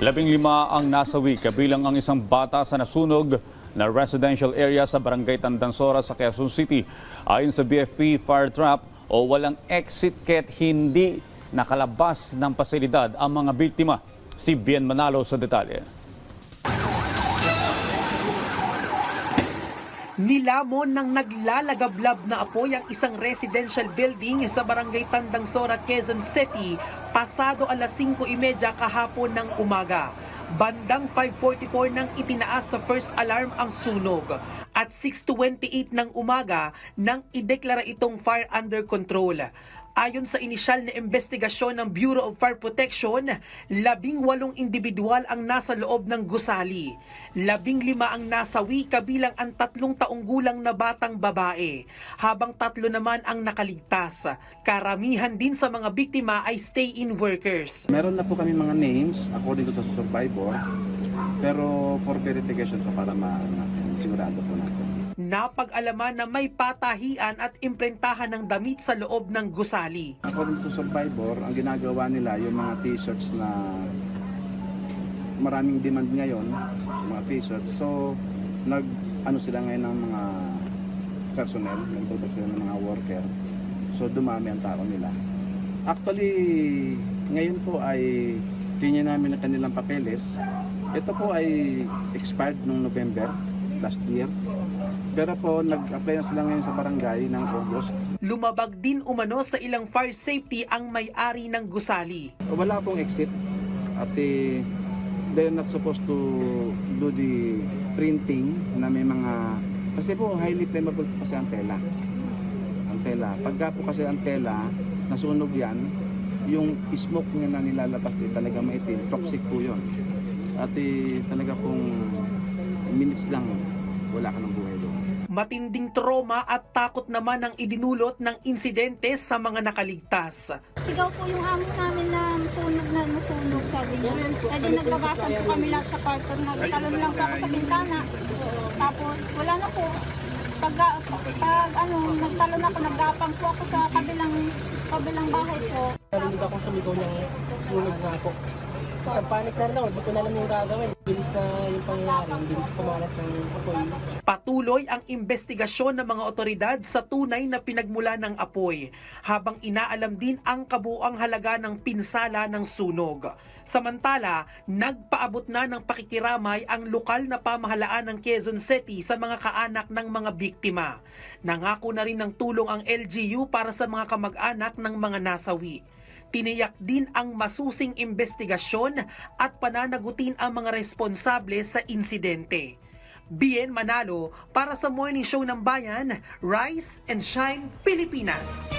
Labing lima ang nasawi kabilang ang isang bata sa nasunog na residential area sa barangay Tandansora sa Quezon City. Ayon sa BFP fire trap o walang exit kahit hindi nakalabas ng pasilidad ang mga biktima. Si Bien Manalo sa detalye. Nilamon ng naglalagablab na apoy ang isang residential building sa barangay Tandangsora, Quezon City pasado alas 5.30 kahapon ng umaga. Bandang 5.44 nang itinaas sa first alarm ang sunog at 6.28 ng umaga nang ideklara itong fire under control. Ayon sa inisyal na investigasyon ng Bureau of Fire Protection, labing walong individual ang nasa loob ng gusali. Labing lima ang nasawi kabilang ang tatlong taong gulang na batang babae, habang tatlo naman ang nakaligtas. Karamihan din sa mga biktima ay stay-in workers. Meron na po kami mga names according to the survivor. Pero for verification po para ma sigurado po natin. Napag-alaman na may patahian at imprentahan ng damit sa loob ng gusali. According to survivor, ang ginagawa nila yung mga t-shirts na maraming demand ngayon, mga t-shirts. So, nag ano sila ngayon ng mga personnel, nagtutulog sila ng mga worker. So, dumami ang tao nila. Actually, ngayon po ay linya namin ang kanilang papeles. Ito po ay expired noong November last year. Pero po, nag-apply na sila ngayon sa barangay ng August. Lumabag din umano sa ilang fire safety ang may-ari ng gusali. Wala pong exit at eh, they're not supposed to do the printing na may mga kasi po highly flammable po kasi ang tela ang tela pagka po kasi ang tela nasunog yan yung smoke nga na nilalabas eh, talaga maitim toxic po yun at eh, talaga pong minutes lang wala ka ng buhay doon Matinding trauma at takot naman ang idinulot ng insidente sa mga nakaligtas. Sigaw po yung amo namin na sunog na nasunog, sabi niya. Kaya din naglabasan po kami lahat sa kwarto. Nagtalon lang po ako sa bintana. Tapos wala na po. Pag, pag ano, nagtalon ako, naggapang po ako sa kabilang kabilang bahay po. Narinig ako sumigaw ng sunog nga po. Kasi ang panic na rin ako, hindi ko na alam yung gagawin. Bilis na yung pangyayari, bilis kumalat ng apoy. Patuloy ang investigasyon ng mga otoridad sa tunay na pinagmula ng apoy, habang inaalam din ang kabuang halaga ng pinsala ng sunog. Samantala, nagpaabot na ng pakikiramay ang lokal na pamahalaan ng Quezon City sa mga kaanak ng mga biktima. Nangako na rin ng tulong ang LGU para sa mga kamag-anak ng mga nasawi. Tiniyak din ang masusing investigasyon at pananagutin ang mga responsable sa insidente. Bien Manalo para sa Morning Show ng Bayan, Rise and Shine Pilipinas.